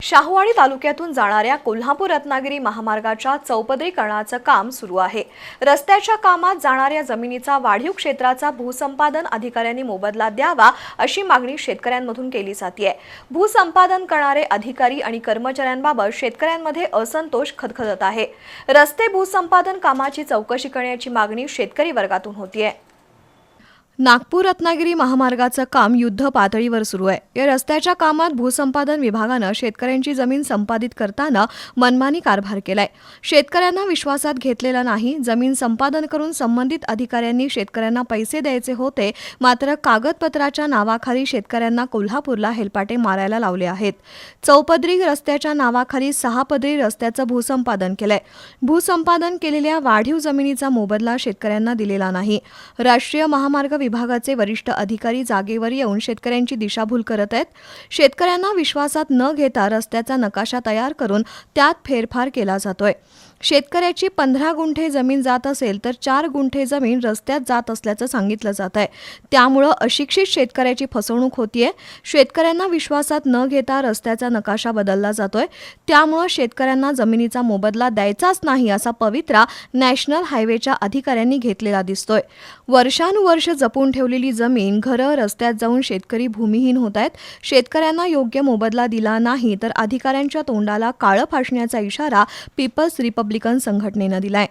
शाहूवाडी तालुक्यातून जाणाऱ्या कोल्हापूर रत्नागिरी महामार्गाच्या चौपदरीकरणाचं काम सुरू आहे. रस्त्याच्या कामात जाणाऱ्या जमिनीचा वाढीव क्षेत्राचा भूसंपादन अधिकाऱ्यांनी मोबदला द्यावा अशी मागणी शेतकऱ्यांमधून केली जाते भूसंपादन करणारे अधिकारी आणि कर्मचाऱ्यांबाबत शेतकऱ्यांमध्ये असंतोष खदखदत आहे. रस्ते भूसंपादन कामाची चौकशी करण्याची मागणी शेतकरी वर्गातून होतीये. नागपूर रत्नागिरी महामार्गाचं काम युद्ध पातळीवर सुरू आहे. या रस्त्याच्या कामात भूसंपादन विभागानं शेतकऱ्यांची जमीन संपादित करताना मनमानी कारभार केलाय. शेतकऱ्यांना विश्वासात घेतलेला नाही. जमीन संपादन करून संबंधित अधिकाऱ्यांनी शेतकऱ्यांना पैसे द्यायचे होते मात्र कागदपत्राच्या नावाखाली शेतकऱ्यांना कोल्हापूरला हेलपाटे मारायला लावले आहेत. चौपदरी रस्त्याच्या नावाखाली सहापदरी रस्त्याचं भूसंपादन केलंय. भूसंपादन केलेल्या वाढीव जमिनीचा मोबदला शेतकऱ्यांना दिलेला नाही. राष्ट्रीय महामार्ग विभागाचे वरिष्ठ अधिकारी जागेवर येऊन शेतकऱ्यांची दिशाभूल करत आहेत. शेतकऱ्यांना विश्वासात न घेता रस्त्याचा नकाशा तयार करून त्यात फेरफार केला जातोय. शेतकऱ्याची पंधरा गुंठे जमीन जात असेल तर चार गुंठे जमीन रस्त्यात जात असल्याचं सांगितलं जात आहे. त्यामुळं अशिक्षित शेतकऱ्याची फसवणूक होतीये. शेतकऱ्यांना विश्वासात न घेता रस्त्याचा नकाशा बदलला जातोय. त्यामुळं शेतकऱ्यांना जमिनीचा मोबदला द्यायचाच नाही असा पवित्रा नॅशनल हायवेच्या अधिकाऱ्यांनी घेतलेला दिसतोय. वर्षानुवर्ष जपून ठेवलेली जमीन घरं रस्त्यात जाऊन शेतकरी भूमिहीन होत आहेत. शेतकऱ्यांना योग्य मोबदला दिला नाही तर अधिकाऱ्यांच्या तोंडाला काळं फासण्याचा इशारा पीपल्स रिपब्लिकन संघटनेनं दिलाय.